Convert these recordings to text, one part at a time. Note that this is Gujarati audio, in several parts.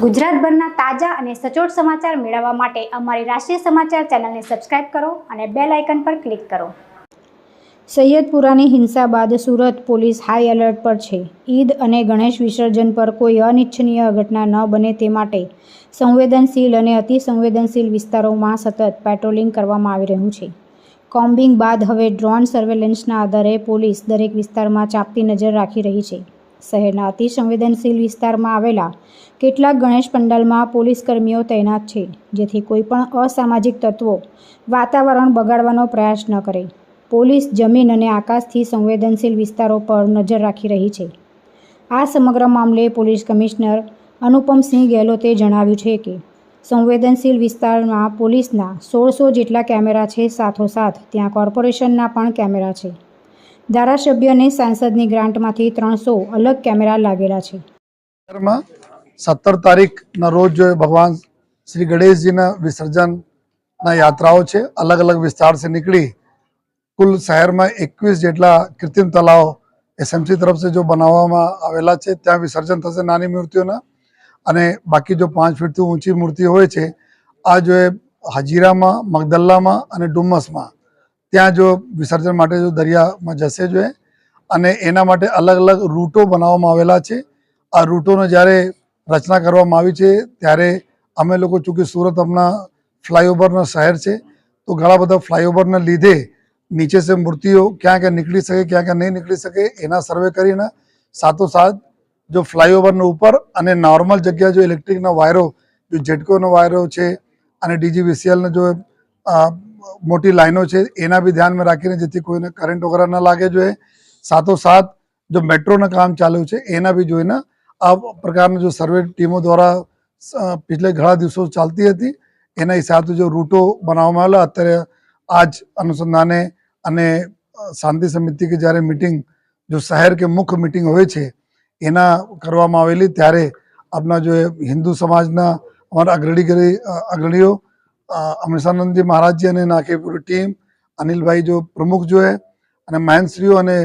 ગુજરાતભરના તાજા અને સચોટ સમાચાર મેળવવા માટે અમારી રાષ્ટ્રીય સમાચાર ચેનલને સબસ્ક્રાઇબ કરો અને બેલ આઇકન પર ક્લિક કરો. સૈયદપુરાની હિંસા બાદ સુરત પોલીસ હાઈ એલર્ટ પર છે. ઈદ અને ગણેશ વિસર્જન પર કોઈ અનિચ્છનીય ઘટના ન બને તે માટે સંવેદનશીલ અને અતિસંવેદનશીલ વિસ્તારોમાં સતત પેટ્રોલિંગ કરવામાં આવી રહ્યું છે. કોમ્બિંગ બાદ હવે ડ્રોન સર્વેલન્સના આધારે પોલીસ દરેક વિસ્તારમાં ચાંપતી નજર રાખી રહી છે. શહેરના અતિ સંવેદનશીલ વિસ્તારમાં આવેલા કેટલાક ગણેશ પંડાલમાં પોલીસ કર્મીઓ તૈનાત છે, જેથી કોઈપણ અસામાજિક તત્વો વાતાવરણ બગાડવાનો પ્રયાસ ન કરે. પોલીસ જમીન અને આકાશથી સંવેદનશીલ વિસ્તારો પર નજર રાખી રહી છે. આ સમગ્ર મામલે પોલીસ કમિશનર અનુપમસિંહ ગેહલોતે જણાવ્યું છે કે, સંવેદનશીલ વિસ્તારમાં પોલીસના સોળસો જેટલા કેમેરા છે, સાથોસાથ ત્યાં કોર્પોરેશનના પણ કેમેરા છે. ધારાસભ્ય અને સાંસદની ગ્રાન્ટમાંથી ત્રણસો અલગ કેમેરા લાગેલા છે. સત્તર તારીખના રોજ ભગવાન શ્રી ગણેશજીના વિસર્જનના યાત્રાઓ છે. અલગ અલગ વિસ્તારથી નીકળી કુલ શહેરમાં એકવીસ જેટલા કૃત્રિમ તલાવ એસએમસી તરફથી જો બનાવવામાં આવેલા છે, ત્યાં વિસર્જન થશે નાની મૂર્તિઓના. અને બાકી જો પાંચ ફીટથી ઊંચી મૂર્તિ હોય છે, આ જો હાજીરામાં, મગદલ્લામાં અને ડુમ્મસમાં ત્યાં જો વિસર્જન માટે જો દરિયામાં જશે જો અને એના માટે અલગ અલગ રૂટો બનાવવામાં આવેલા છે. આ રૂટોનો જ્યારે રચના કરવામાં આવી છે, ત્યારે અમે લોકો ચૂંકી સુરત હમણાં ફ્લાયઓવરનો શહેર છે. તો ઘણા બધા ફ્લાયઓવરના લીધે નીચે સે મૂર્તિઓ ક્યાં ક્યાં નીકળી શકે, ક્યાં ક્યાં નહીં નીકળી શકે, એના સર્વે કરીને સાથોસાથ જો ફ્લાયઓવરનો ઉપર અને નોર્મલ જગ્યા જો ઇલેક્ટ્રિકના વાયરો, જો જેટકોનો વાયરો છે અને ડીજીવીસીએલનો જો મોટી લાઈનો છે, એના બી ધ્યાનમાં રાખીને જેથી કોઈને કરંટ વગેરે ન લાગે જોઈએ. સાથોસાથ જો મેટ્રોનું કામ ચાલુ છે, એના બી જોઈને આ પ્રકારની જો સર્વે ટીમો દ્વારા પિછલે ઘણા દિવસો ચાલતી હતી, એના હિસાબથી જો રૂટો બનાવવામાં આવેલા, અત્યારે આજ અનુસંધાને અને શાંતિ સમિતિ કે જ્યારે મિટિંગ જો શહેર કે મુખ્ય મિટિંગ હોય છે, એના કરવામાં આવેલી, ત્યારે આપણા જો હિન્દુ સમાજના અમારા અગ્રણી અગ્રણીઓ અ, અમૃતાનંદજી મહારાજજી અને નાખી પૂરી ટીમ અનિલભાઈ જો પ્રમુખ જોએ અને મહેનશ્રીઓ અને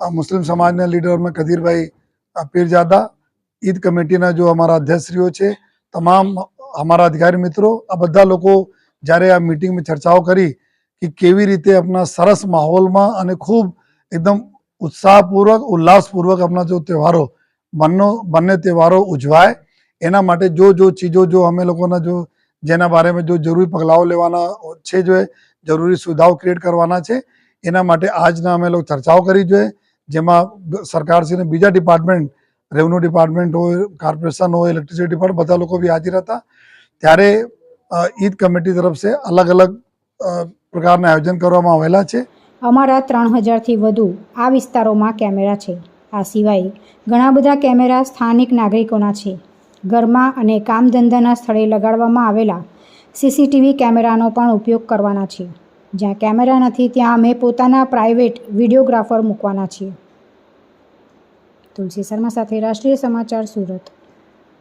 મુસ્લિમ સમાજના લીડર અમે કદીરભાઈ પીરજાદા ઈદ કમિટીના જો અમારા અધ્યક્ષશ્રીઓ છે તમામ અમારા અધિકારી મિત્રો આ બધા લોકો જ્યારે આ મિટિંગમાં ચર્ચાઓ કરી કે કેવી રીતે આપણા સરસ માહોલમાં અને ખૂબ એકદમ ઉત્સાહપૂર્વક ઉલ્લાસપૂર્વક આપણા જો તહેવારો બંને બંને તહેવારો ઉજવાય એના માટે જો જો ચીજો જો અમે લોકોના જો જેના બારેમાં જો જરૂરી પગલાઓ લેવાના છે જોઈએ, જરૂરી સુવિધાઓ ક્રિએટ કરવાના છે, એના માટે આજના અમે લોકો ચર્ચાઓ કરી જોઈએ, જેમાં સરકારશ્રીને બીજા ડિપાર્ટમેન્ટ રેવન્યુ ડિપાર્ટમેન્ટ હોય કોર્પોરેશન હોય ઇલેક્ટ્રિસિટી ડિપાર્ટમેન્ટ બધા લોકો બી હાજર હતા. ત્યારે ઈદ કમિટી તરફ સે અલગ અલગ પ્રકારના આયોજન કરવામાં આવેલા છે. અમારા ત્રણ હજારથી વધુ આ વિસ્તારોમાં કેમેરા છે. આ સિવાય ઘણા બધા કેમેરા સ્થાનિક નાગરિકોના છે. ઘરમાં અને કામ ધંધાના સ્થળે લગાડવામાં આવેલા સીસીટીવી કેમેરાનો પણ ઉપયોગ કરવાના છીએ. જ્યાં કેમેરા નથી, ત્યાં અમે પોતાના પ્રાઇવેટ વિડીયોગ્રાફર મૂકવાના છીએ. તુલસી શર્મા સાથે રાષ્ટ્રીય સમાચાર સુરત.